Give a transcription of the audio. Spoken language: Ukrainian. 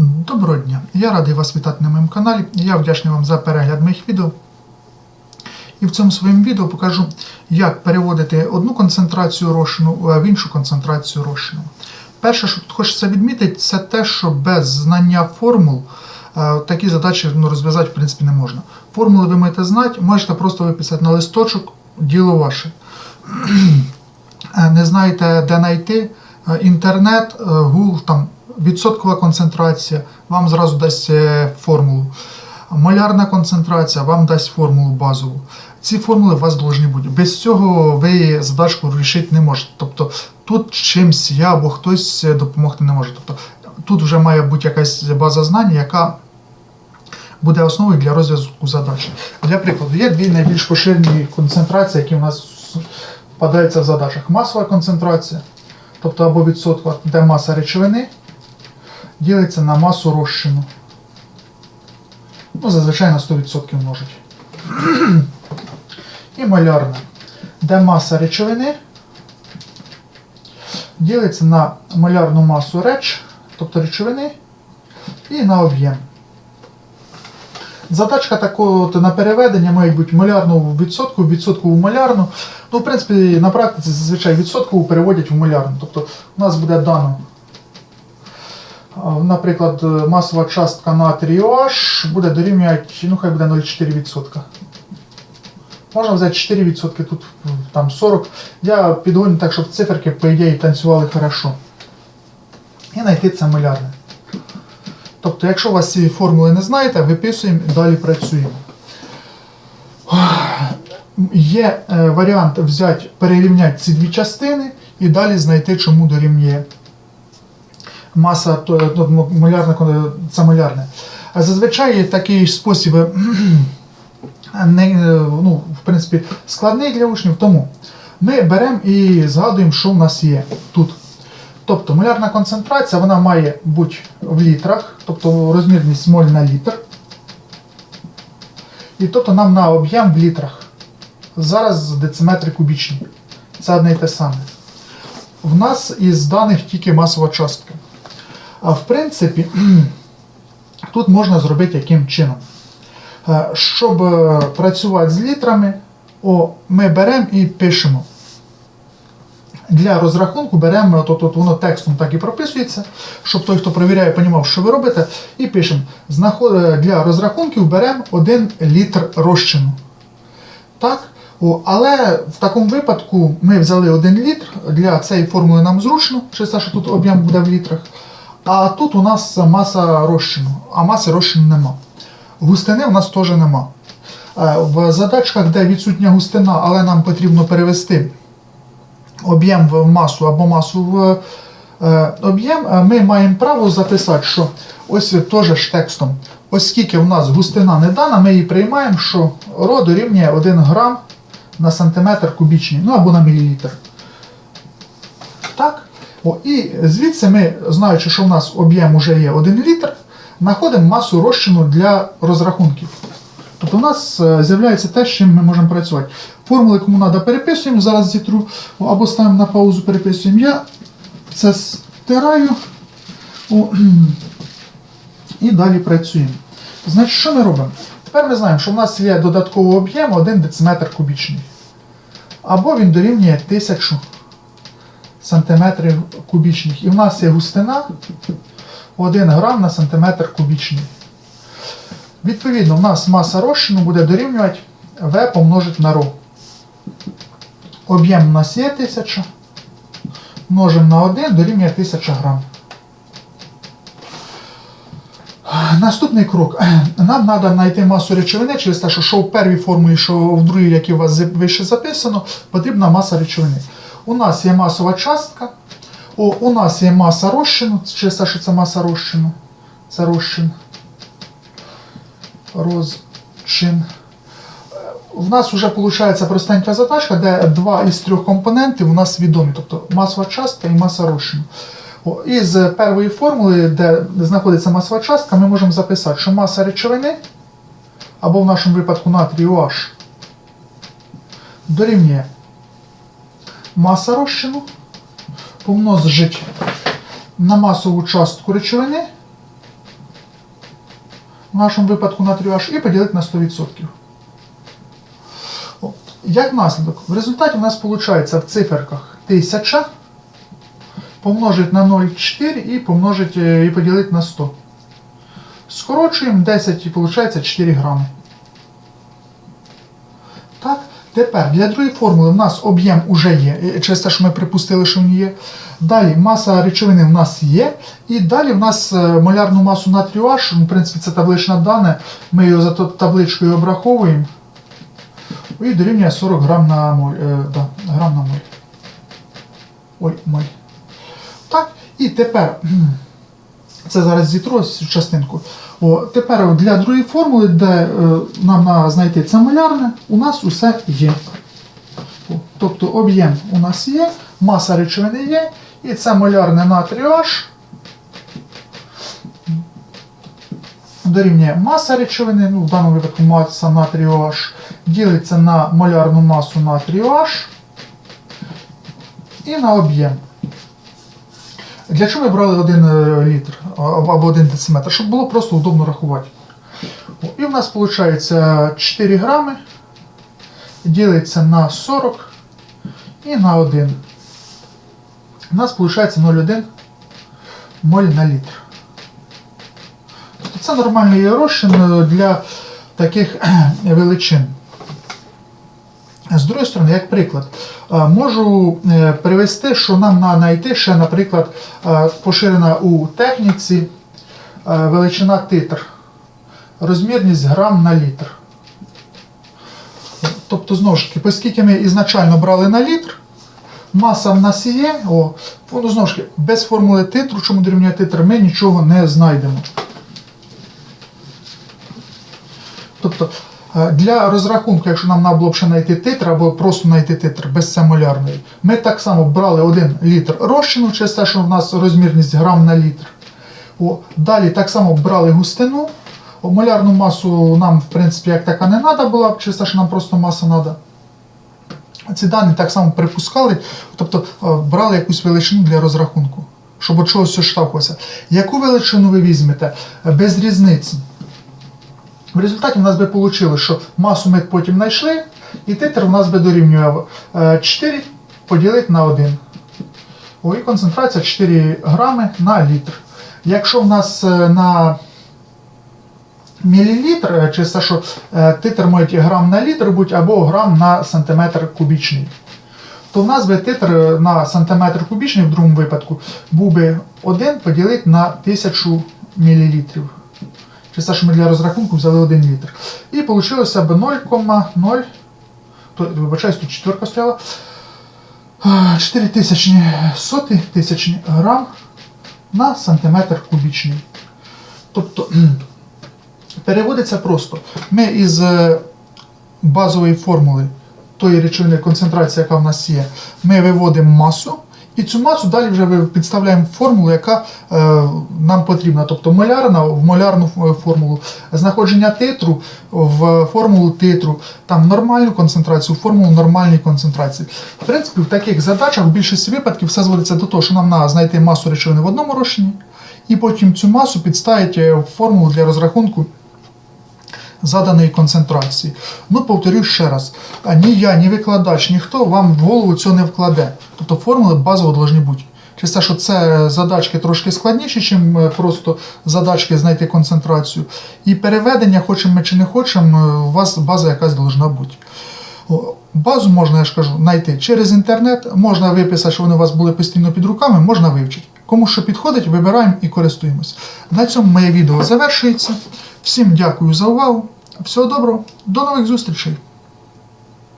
Доброго дня! Я радий вас вітати на моєму каналі. Я вдячний вам за перегляд моїх відео. І в цьому своєму відео покажу, як переводити одну концентрацію розчину в іншу концентрацію розчину. Перше, що тут хочеться відмітити, це те, що без знання формул такі задачі ну, розв'язати в принципі не можна. Формули ви маєте знати, можете просто виписати на листочок, діло ваше. Не знаєте, де знайти, інтернет, Google, там відсоткова концентрація вам зразу дасть е, формулу. Малярна концентрація вам дасть формулу базову. Ці формули у вас повинні бути. Без цього ви задачку вирішити не можете. Тобто тут чимсь я або хтось е, допомогти не може. Тобто тут вже має бути якась база знань, яка буде основою для розв'язку задач. Для прикладу, є дві найбільш поширені концентрації, які у нас впадаються в задачах. Масова концентрація, тобто або відсотка, де маса речовини, ділиться на масу розчину. Ну, зазвичай на 100% множить. І малярна, де маса речовини ділиться на малярну масу реч, тобто речовини, і на об'єм. Задачка такого от на переведення має бути малярну в відсотку, відсоткову малярну. Ну, в принципі, на практиці зазвичай відсоткову переводять в малярну. Тобто у нас буде дано, наприклад, масова частка натрію OH буде дорівнювати, ну хай буде 0,4%. Можна взяти 4%, тут там 40. Я підгоню так, щоб циферки, по ідеї, танцювали хорошо. І знайти це малярне. Тобто, якщо у вас ці формули не знаєте, виписуємо і далі працюємо. Є е, варіант взяти, перерівняти ці дві частини і далі знайти, чому дорівнює маса то, то, малярна, це малярне. А зазвичай такий спосіб не, ну, в принципі, складний для учнів. Тому ми беремо і згадуємо, що в нас є тут. Тобто малярна концентрація вона має бути в літрах, тобто розмірність моль на літр. І тобто нам на об'єм в літрах. Зараз дециметри кубічні. Це одне і те саме. В нас із даних тільки масова частка. А в принципі, тут можна зробити яким чином. Е, Щоб е, працювати з літрами, о, ми беремо і пишемо. Для розрахунку беремо, от, от, воно текстом так і прописується, щоб той, хто перевіряє, розумів, що ви робите, і пишемо. Е, Для розрахунків беремо 1 літр розчину. Так? О, але в такому випадку ми взяли 1 літр, для цієї формули нам зручно, через що тут об'єм буде в літрах. А тут у нас маса розчину, а маси розчину нема. Густини у нас теж нема. Е, В задачках, де відсутня густина, але нам потрібно перевести об'єм в масу або масу в е, об'єм, е, ми маємо право записати, що ось теж ж текстом, оскільки в нас густина не дана, ми її приймаємо, що ро дорівнює 1 грам на сантиметр кубічний, ну або на мілілітр. Так? О, і звідси ми, знаючи, що в нас об'єм вже є 1 літр, знаходимо масу розчину для розрахунків. Тобто у нас е, з'являється те, з чим ми можемо працювати. Формули, кому треба, переписуємо, зараз зітру, або ставимо на паузу, переписуємо. Я це стираю О, і далі працюємо. Значить, що ми робимо? Тепер ми знаємо, що в нас є додатковий об'єм 1 дециметр кубічний. Або він дорівнює 1000 сантиметрів кубічних. І в нас є густина 1 грам на сантиметр кубічний. Відповідно, в нас маса розчину буде дорівнювати V помножити на ρ. Об'єм у нас є 1000. Множимо на 1 дорівнює 1000 грам. Наступний крок. Нам треба знайти масу речовини через те, що що в першій формулі, що в другій, як у вас вище записано, потрібна маса речовини. У нас є масова частка, о, у нас є маса розчину, те, що це маса розчину. Це розчин. Розчин. У нас вже виходить простенька задачка, де два із трьох компонентів у нас відомі, тобто масова частка і маса розчину. О, Із першої формули, де знаходиться масова частка, ми можемо записати, що маса речовини, або в нашому випадку натрію OH, дорівнює маса розчину помножить на масову частку речовини в нашому випадку на 3H, і поділити на 100%. О, Як наслідок, в результаті у нас виходить в циферках 1000 помножить на 0,4 і помножить е, і поділити на 100. Скорочуємо 10 і виходить 4 грами. Так, тепер для другої формули в нас об'єм уже є, е, через те, що ми припустили, що він є. Далі маса речовини в нас є. І далі в нас е, молярну масу натрію H, ну, в принципі, це табличне дане, ми його за табличкою обраховуємо. І дорівнює 40 грам на моль. Е, да, грам на моль. Ой, моль. Так, і тепер. Це зараз зітру частинку. О, тепер для другої формули, де е, нам треба знайти це малярне, у нас усе є. О, тобто об'єм у нас є, маса речовини є, і це малярне натрію H дорівнює маса речовини, ну, в даному випадку маса натрію H, ділиться на малярну масу натрію H і на об'єм. Для чого ми брали 1 літр або 1 дециметр? Щоб було просто удобно рахувати. І в нас виходить 4 грами, ділиться на 40 і на 1. У нас виходить 0,1 моль на літр. Тобто це нормальний розчин е, для таких величин. З другої сторони, як приклад, е, можу е, привести, що нам на знайти ще, наприклад, е, поширена у техніці е, величина титр, розмірність грам на літр. Тобто, знову ж таки, оскільки ми ізначально брали на літр, маса в нас є, о, воно знову ж таки, без формули титру, чому дорівнює титр, ми нічого не знайдемо. Тобто для розрахунку, якщо нам треба було б ще знайти титр або просто знайти титр без семолярної, ми так само брали 1 літр розчину, через те, що в нас розмірність грам на літр. О, далі так само брали густину. Молярну масу нам, в принципі, як така не треба була, через те, що нам просто маса треба. Ці дані так само припускали, тобто е, брали якусь величину для розрахунку, щоб от чогось штовхуватися. Яку величину ви візьмете? Е, Без різниці. В результаті в нас би вийшло, що масу ми потім знайшли, і титр в нас би дорівнював е, 4 поділити на 1. О, і концентрація 4 грами на літр. Якщо в нас е, на мілілітр, е, чи це що е, титр може грам на літр бути або грам на сантиметр кубічний, то в нас би титр е, на сантиметр кубічний в другому випадку був би 1 поділити на 1000 мілілітрів. Це, що ми для розрахунку взяли 1 літр. І вийшло б 0,0, то, вибачаюсь, тут четверка стояла, 4 тисячні соти тисячні грам на сантиметр кубічний. Тобто переводиться просто. Ми із е, базової формули тої речовини концентрації, яка в нас є, ми виводимо масу. І цю масу далі вже підставляємо формулу, яка е, нам потрібна. Тобто молярна в молярну е, формулу, знаходження титру в формулу титру, там нормальну концентрацію, в формулу нормальної концентрації. В принципі, в таких задачах в більшості випадків все зводиться до того, що нам треба знайти масу речовини в одному розчині, і потім цю масу підставити в формулу для розрахунку заданої концентрації. Ну, повторюю ще раз: ні я, ні викладач, ніхто вам в голову цього не вкладе. Тобто формули базово повинні бути. Через те, що це задачки трошки складніші, ніж просто задачки знайти концентрацію. І переведення, хочемо ми чи не хочемо, е, у вас база якась повинна бути. Базу можна, я ж кажу, знайти через інтернет, можна виписати, що вони у вас були постійно під руками, можна вивчити. Кому що підходить, вибираємо і користуємося. На цьому моє відео завершується. Всім дякую за увагу. Всього доброго, до нових зустрічей!